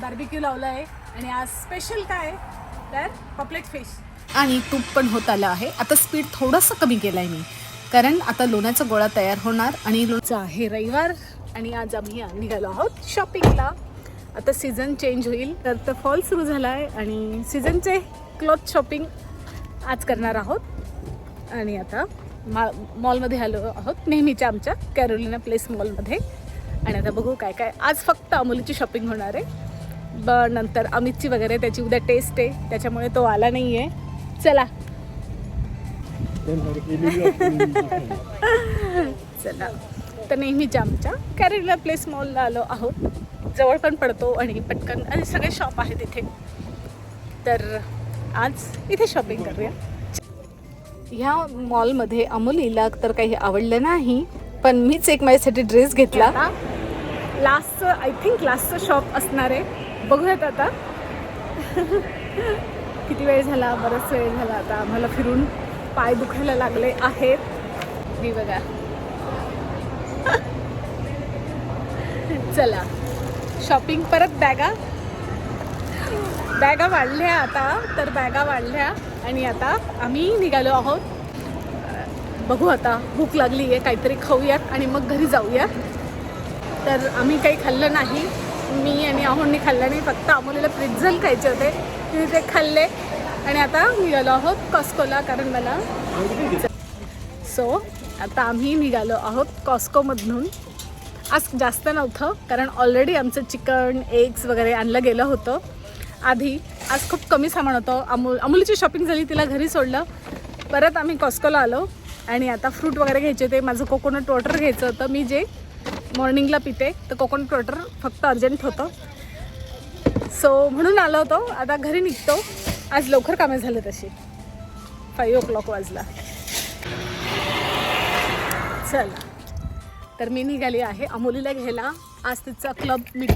Barbecue लावला आहे. आणि आज स्पेशल काय? तर पॉपलेट फिश आणि तूप पण होत आलं आहे. आता स्पीड थोडंसं कमी केलं आहे मी. कारण आता लोण्याचा गोळा तयार होणार आणि लो चा आहे रविवार आणि आज आम्ही निघालो आहोत शॉपिंगला आता सीझन चेंज होईल. तर तर फॉल सुरू झाला आहे आणि सीझनचे क्लॉथ शॉपिंग आज करणार आहोत. आणि आता मा मॉलमध्ये आलो आहोत. नेहमीच्या आमच्या कॅरोलिना प्लेस मॉलमध्ये आणि आता बघू काय काय आज फक्त अमोलीची शॉपिंग होणार आहे. ब नंतर अमितची वगैरे त्याची उद्या टेस्ट आहे. त्याच्यामुळे तो आला नाही आहे चला. चला. तर नेहमीच्या आमच्या कॅरेला प्लेस मॉलला आलो आहोत. जवळ पण पडतो आणि पटकन आणि सगळे शॉप आहेत इथे. तर आज इथे शॉपिंग करूया. ह्या मॉलमध्ये अमोलीला तर काही आवडलं नाही पण मीच एक माझ्यासाठी ड्रेस घेतला. लास्टचं आय थिंक लास्टचं शॉप असणार आहे. बघूयात आता. किती वेळ झाला बराच वेळ झाला आता आम्हाला फिरून. पाय दुखायला लागले आहेत. ही बघा. चला. शॉपिंग परत बॅगा. बॅगा वाढल्या आता तर बॅगा वाढल्या. आणि आता आम्ही निघालो आहोत. बघू आता भूक लागली आहे काहीतरी खाऊयात आणि मग घरी जाऊयात. तर आम्ही काही खाल्लं नाही. मी आणि अहोंनी खाल्लं नाही फक्त अमोलीला प्रिझल खायचे होते. तिने ते खाल्ले. आणि आता निघालो आहोत कॉस्कोला कारण मला सो आता आम्ही निघालो आहोत कॉस्कोमधून. आज जास्त नव्हतं कारण ऑलरेडी आमचं चिकन एग्स वगैरे आणलं गेलं होतं. आधी आज खूप कमी सामान होतं. अमूल अमूलची शॉपिंग झाली तिला घरी सोडलं. परत आम्ही कॉस्कोला आलो. आणि आता फ्रूट वगैरे घ्यायचे होते. माझं कोकोनट वॉटर घ्यायचं होतं. मी जे मॉर्निंगला पिते. तर कोकोनट वॉटर फक्त अर्जंट होतं. सो म्हणून आलो होतो. आता घरी निघतो. आज लवकर कामे झाले तशी. फाईव्ह ओ क्लॉक वाजला. चला. तर मी निघाली आहे अमोलीला घ्यायला. आज तिचा क्लब मी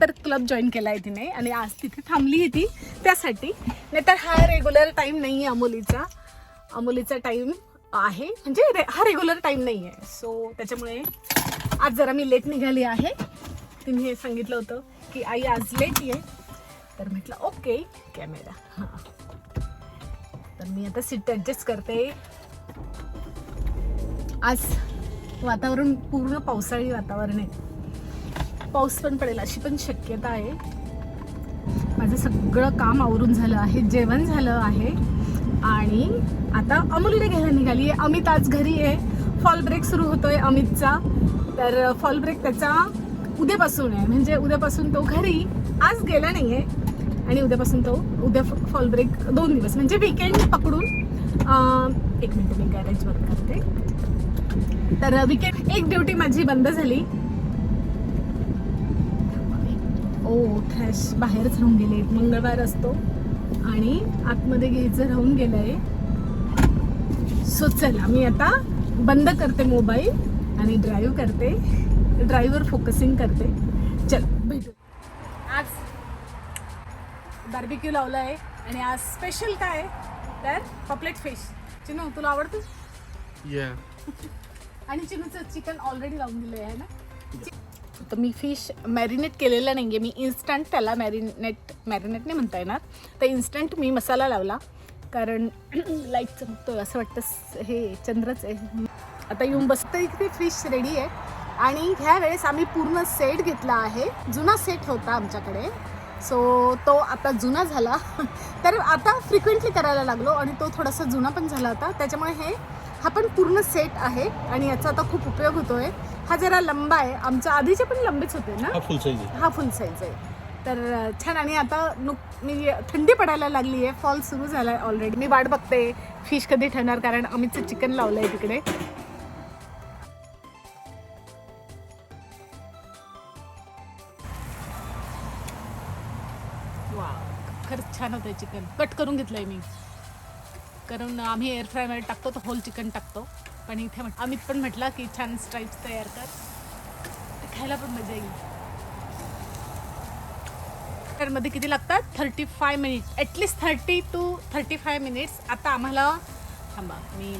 तर क्लब जॉईन केला आहे तिने. आणि आज तिथे थांबली आहे ती त्यासाठी. नाहीतर हा रेग्युलर टाईम नाही आहे अमोलीचा. अमोलीचा टाईम आहे. म्हणजे रे हा रेग्युलर टाईम नाही आहे सो त्याच्यामुळे आज जरा मी लेट निघाली आहे. तिने हे सांगितलं होतं की आई आज लेट ये. तर म्हटलं ओके कॅमेरा. हां. तर मी आता सीट ॲडजस्ट करते. आज वातावरण पूर्ण पावसाळी वातावरण आहे. पाऊस पण पडेल अशी पण शक्यता आहे. माझं सगळं काम आवरून झालं आहे जेवण झालं आहे. आणि आता अमोलीला घ्यायला निघाली आहे अमित आज घरी आहे. फॉल ब्रेक सुरू होतोय अमितचा. तर फॉल ब्रेक त्याचा उद्यापासून आहे. म्हणजे उद्यापासून तो घरी आज गेला नाही आहे आणि उद्यापासून तो उद्या फॉल ब्रेक दोन दिवस म्हणजे वीकेंड पकडून एक मिनिट मी गॅरेज बंद करते. तर विकेंड एक ड्युटी माझी बंद झाली. ओ थ्रॅश बाहेरच राहून गेले. मंगळवार असतो. आणि आतमध्ये घ्यायचं राहून गेलंय. सो चला मी आता बंद करते मोबाईल आणि ड्राईव्ह करते. ड्राईव्हवर फोकसिंग करते. चल भेटू. आज बार्बिक्यू लावला आहे आणि आज स्पेशल काय? आहे तर पॉपलेट फिश चिनू तुला आवडतं? Yeah. आणि चिनूचं चिकन ऑलरेडी लावून दिलं आहे ना? तर मी फिश मॅरिनेट केलेलं नाही आहे मी इन्स्टंट त्याला मॅरिनेट मॅरिनेट नाही म्हणता येणार. तर इन्स्टंट मी मसाला लावला. कारण लाइट चमकतोय. असं वाटतं हे चंद्रच आहे. आता येऊन बसतं इथे फिश रेडी आहे. आणि ह्या वेळेस आम्ही पूर्ण सेट घेतला आहे. जुना सेट होता आमच्याकडे. सो तो आता जुना झाला. तर आता फ्रिक्वेंटली करायला लागलो आणि तो थोडासा जुना पण झाला होता. त्याच्यामुळे हे हा पण पूर्ण सेट आहे. आणि याचा आता खूप उपयोग होतोय. हा जरा लंबा आहे. आमच्या आधीचे पण लंबेच होते ना? हा फुल साईज हा फुल साईज आहे. तर छान. आणि आता नुक मी थंडी पडायला लागली आहे. फॉल सुरू झाला आहे ऑलरेडी मी वाट बघते. फिश कधी ठरणार कारण अमितचं चिकन लावलं आहे तिकडे. खरंच छान होतं चिकन. कट करून घेतलंय मी. कारण आम्ही एअर फ्रायमध्ये टाकतो तर होल चिकन टाकतो. पण इथे म्हट अमित पण म्हटला की छान स्ट्राईप्स तयार कर. खायला पण मजा येईल. मध्ये किती लागतात? Thirty five minute atleast thirty two thirty five minutes आता आम्हाला थांबा मी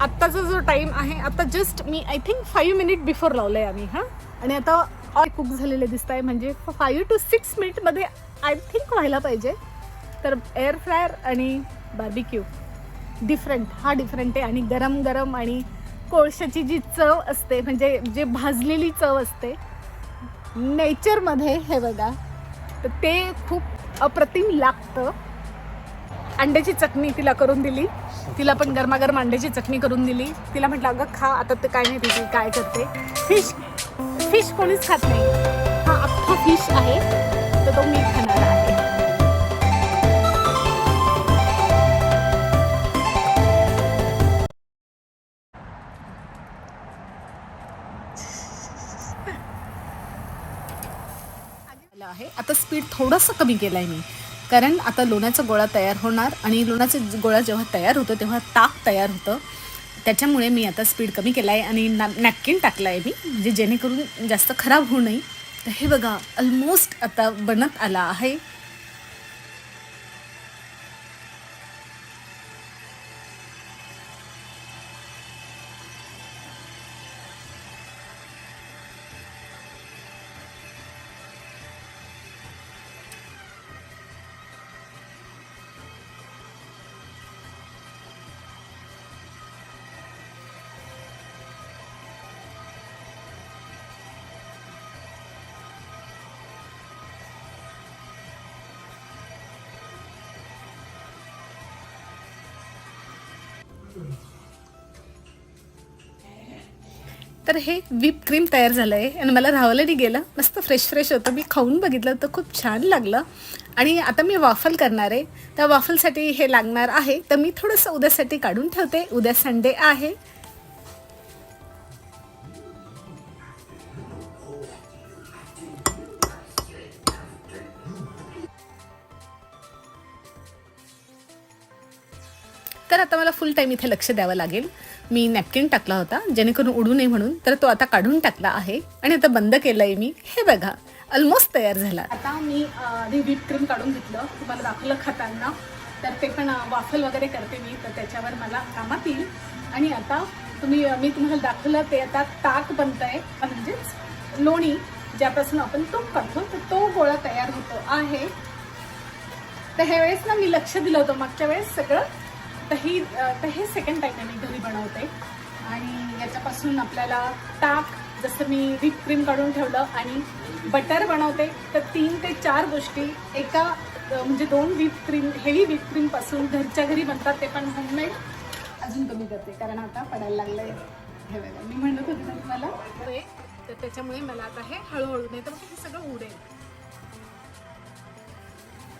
आत्ताचा जो टाईम आहे आता just me I think five minute before लावलं आहे आम्ही हां? आणि आता कुक झालेले दिसत आहे म्हणजे फाईव्ह टू सिक्स मिनिटमध्ये आय थिंक व्हायला पाहिजे. तर एअर फ्रायर आणि बार्बिक्यू डिफरंट हा डिफरंट आहे. आणि गरम गरम आणि कोळशाची जी चव असते म्हणजे जे भाजलेली चव असते नेचरमध्ये हे बघा. तर ते खूप अप्रतिम लागतं. अंड्याची चटणी तिला करून दिली. तिला पण गरमागरम अंड्याची चटणी करून दिली. तिला म्हटलं अगं खा आता ते काय नाही तिची काय करते. फिश फिश कोणीच खात नाही. हा अख्खा फिश आहे तर तो मी खाणार आहे. आहे. आता स्पीड थोडंसं कमी केलं आहे मी. कारण आता लोण्याचा गोळा तयार होणार आणि लोण्याचा गोळा जेव्हा तयार होतो तेव्हा ताक तयार होतं. त्याच्यामुळे मी आता स्पीड कमी केला आहे आणि ना नॅपकिन टाकला आहे मी म्हणजे जेणेकरून जास्त खराब होऊ नये. तर हे बघा ऑलमोस्ट आता बनत आला आहे. तर हे व्हीप क्रीम तयार झालं आहे आणि मला राहावलं नाही गेलं. मस्त फ्रेश फ्रेश होतं. मी खाऊन बघितलं तर खूप छान लागलं. आणि आता मी वाफल करणार आहे. त्या वाफलसाठी हे लागणार आहे. तर मी थोडंसं उद्यासाठी काढून ठेवते. उद्या संडे आहे. तर आता मला फुल टाईम इथे लक्ष द्यावं लागेल. मी नॅपकिन टाकला होता जेणेकरून उडू नये म्हणून. तर तो आता काढून टाकला आहे आणि आता बंद केलं आहे मी. हे बघा ऑलमोस्ट तयार झाला. आता मी आधी व्हीप क्रीम काढून घेतलं. तुम्हाला दाखवलं खाताना. तर ते पण वाफल वगैरे करते मी. तर त्याच्यावर मला कामात येईल. आणि आता तुम्ही मी तुम्हाला दाखवलं ते आता ताक बनत आहे म्हणजेच लोणी ज्यापासून आपण तूप काढतो. तर तो गोळा तयार होतो आहे. तर ह्या वेळेस ना मी लक्ष दिलं होतं. मागच्या वेळेस सगळं तर ही तर हे सेकंड टाईम आहे मी घरी बनवते. आणि याच्यापासून आपल्याला ताक जसं मी व्हीप क्रीम काढून ठेवलं आणि बटर बनवते तर तीन ते चार गोष्टी एका म्हणजे दोन व्हीप क्रीम हेवी व्हीप क्रीमपासून घरच्या घरी बनतात ते पण होममेड अजून कमी करते कारण आता पडायला लागलं हे बघा मी म्हणत होते ना तुम्हाला तर त्याच्यामुळे मला आता हे हळूहळू नाही तर मग हे सगळं उडेल.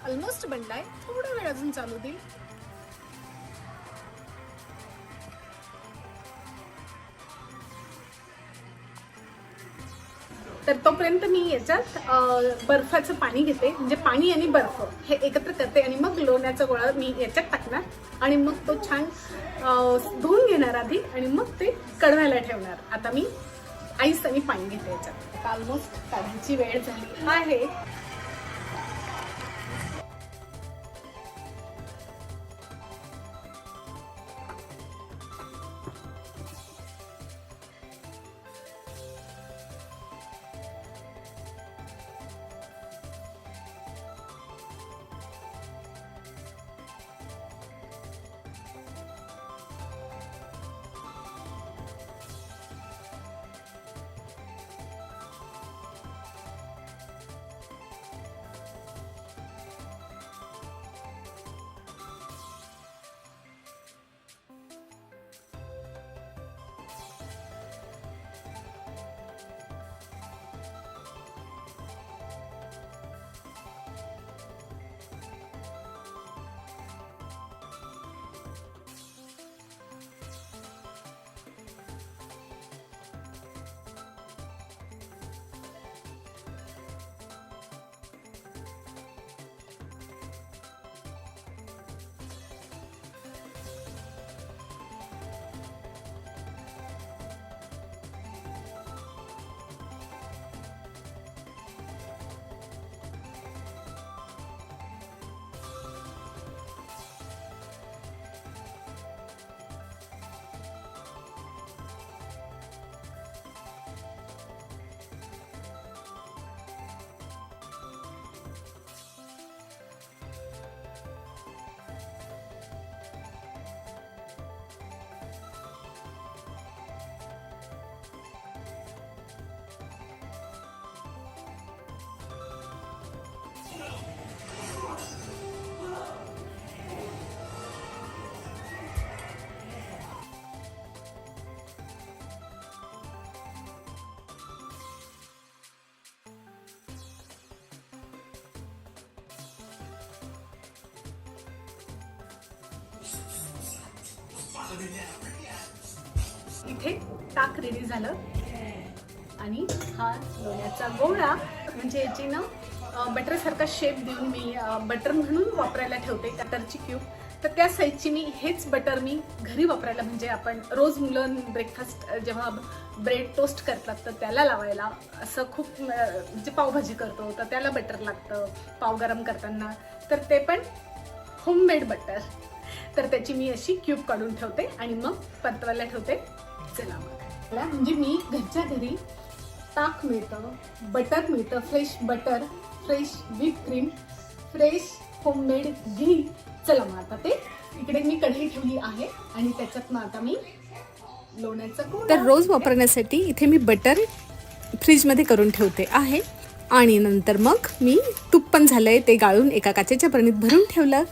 ऑलमोस्ट बनलाय. थोडा वेळ अजून चालू देईल. तर तोपर्यंत मी याच्यात बर्फाचं पाणी घेते. म्हणजे पाणी आणि बर्फ हे एकत्र करते आणि मग लोण्याचा गोळा मी याच्यात टाकणार आणि मग तो छान धुवून घेणार आधी आणि मग ते कढवायला ठेवणार. आता मी आईस आणि पाणी घेते याच्यात. ऑलमोस्ट काढायची वेळ झाली. आहे. इथे ताक रेडी झालं. आणि हा लोण्याचा गोळा म्हणजे याची ना बटरसारखा शेप देऊन मी बटर म्हणून वापरायला ठेवते बटरची क्यूब तर त्या साईजची मी हेच बटर मी घरी वापरायला म्हणजे आपण रोज मुलं ब्रेकफास्ट जेव्हा ब्रेड टोस्ट करतात तर त्याला लावायला असं खूप म्हणजे पावभाजी करतो तर त्याला बटर लागतं पाव गरम करताना. तर ते पण होममेड बटर तर त्याची मी अशी क्यूब काढून ठेवते आणि मग परतवायला ठेवते. चला मग. मला म्हणजे मी घरच्या घरी ताक मिळतं बटर मिळतं fresh butter fresh whip cream fresh homemade ghee. चला मग आता ते इकडे मी कढई ठेवली आहे आणि त्याच्यात मग आता मी लोण्याचं तर रोज वापरण्यासाठी इथे मी बटर फ्रीजमध्ये करून ठेवते आहे. आणि नंतर मग मी तूप पण झालंय ते गाळून एका काचेच्या बरणीत भरून ठेवलं.